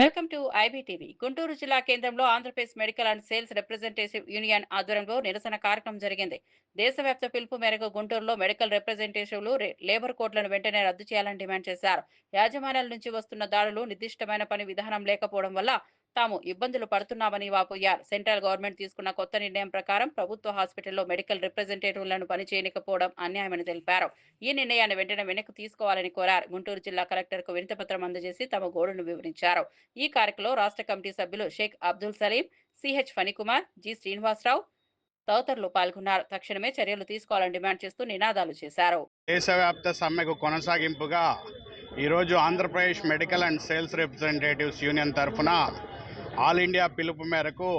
Welcome to IBTV Guntur జిల్లా కేంద్రంలో Andhra Pradesh medical and sales representative union ఆధ్వర్యంలో నిరసన కార్యక్రమం జరిగింది. దేశవ్యాప్త పిలుపు మేరకు గుంటూరులో మెడికల్ రిప్రజెంటేటివ్లు లేబర్ కోడ్లను వెంటనే రద్దు చేయాలని డిమాండ్ చేశారు. యాజమాన్యాల నుంచి వస్తున్న దాడులు నిర్దిష్టమైన పని విధానం లేకపోవడం వల్ల తాము ఇబ్బందులు పడుతున్నామని వాపోయారు సెంట్రల్ గవర్నమెంట్ తీసుకున్న కొత్త నిర్ణయం ప్రకారం ప్రభుత్వ హాస్పిటల్లో మెడికల్ రిప్రజెంటేటివ్లను పనిచేయకపోవడం అన్యాయమని తెలిపారు. ఈ నిర్ణయాన్ని వెంటనే వెనక్కి తీసుకోవాలని కోరారు. గుంటూరు జిల్లా కలెక్టర్కు వినతిపత్రం అందజేసి తమ గోడును వివరించారు. ఈ కార్యక్రమంలో రాష్ట్ర కమిటీ సభ్యులు షేక్ అబ్దుల్ సలీం సిహెచ్ ఫణికుమార్ జి శ్రీనివాసరావు తదితరులు పాల్గొన్నారు. తక్షణమే చర్యలు తీసుకోవాలని డిమాండ్ చేస్తూ నినాదాలు చేశారు. దేశవ్యాప్త సమ్మెకు కొనసాగింపుగా ఈరోజు Andhra Pradesh medical and sales representatives union తరఫున ఆల్ ఇండియా పిలుపు మేరకు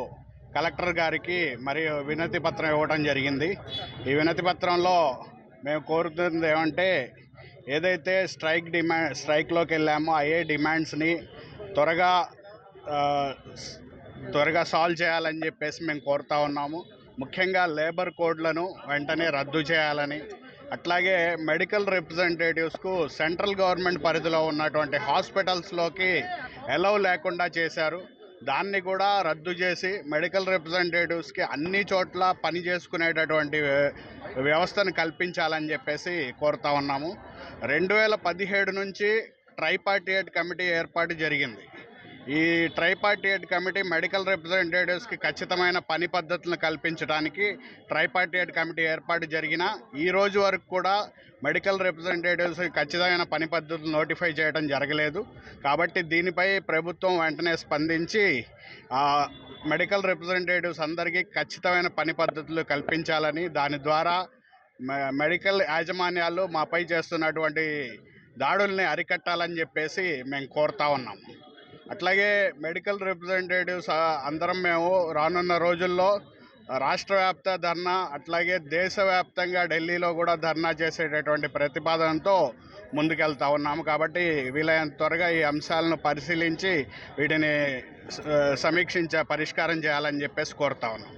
కలెక్టర్ గారికి మరియు వినతి పత్రం ఇవ్వడం జరిగింది. ఈ వినతి పత్రంలో మేము కోరుతుంది ఏమంటే ఏదైతే స్ట్రైక్ డిమాండ్ స్ట్రైక్లోకి వెళ్ళామో అయ్యే డిమాండ్స్ని త్వరగా త్వరగా సాల్వ్ చేయాలని చెప్పేసి మేము కోరుతా ఉన్నాము. ముఖ్యంగా లేబర్ కోడ్లను వెంటనే రద్దు చేయాలని అట్లాగే మెడికల్ రిప్రజెంటేటివ్స్కు సెంట్రల్ గవర్నమెంట్ పరిధిలో ఉన్నటువంటి హాస్పిటల్స్లోకి ఎలవ్ లేకుండా చేశారు. దాన్ని కూడా రద్దు చేసి మెడికల్ రిప్రజెంటేటివ్స్కి అన్ని చోట్ల పని చేసుకునేటటువంటి వ్యవస్థను కల్పించాలని చెప్పేసి కోరుతా ఉన్నాము. రెండు వేల పదిహేడు నుంచి ట్రైపార్టియేట్ కమిటీ ఏర్పాటు జరిగింది. ఈ ట్రైపార్టియేట్ కమిటీ మెడికల్ రిప్రజెంటేటివ్స్కి ఖచ్చితమైన పని పద్ధతులను కల్పించడానికి ట్రైపార్టియేట్ కమిటీ ఏర్పాటు జరిగిన ఈ రోజు వరకు కూడా మెడికల్ రిప్రజెంటేటివ్స్ ఖచ్చితమైన పని పద్ధతులు నోటిఫై చేయడం జరగలేదు. కాబట్టి దీనిపై ప్రభుత్వం వెంటనే స్పందించి మెడికల్ రిప్రజెంటేటివ్స్ అందరికీ ఖచ్చితమైన పని పద్ధతులు కల్పించాలని దాని ద్వారా మె- మెడికల్ యాజమాన్యాలు మాపై చేస్తున్నటువంటి దాడుల్ని అరికట్టాలని చెప్పేసి మేము కోరుతా ఉన్నాము అట్లాగే మెడికల్ రిప్రజెంటేటివ్స్ అందరం మేము రానున్న రోజుల్లో రాష్ట్ర వ్యాప్త ధర్నా అట్లాగే దేశవ్యాప్తంగా ఢిల్లీలో కూడా ధర్నా చేసేటటువంటి ప్రతిపాదనతో ముందుకెళ్తా ఉన్నాము. కాబట్టి వీలైనంత త్వరగా ఈ అంశాలను పరిశీలించి వీటిని సమీక్షించే పరిష్కారం చేయాలని చెప్పేసి కోరుతా ఉన్నాం.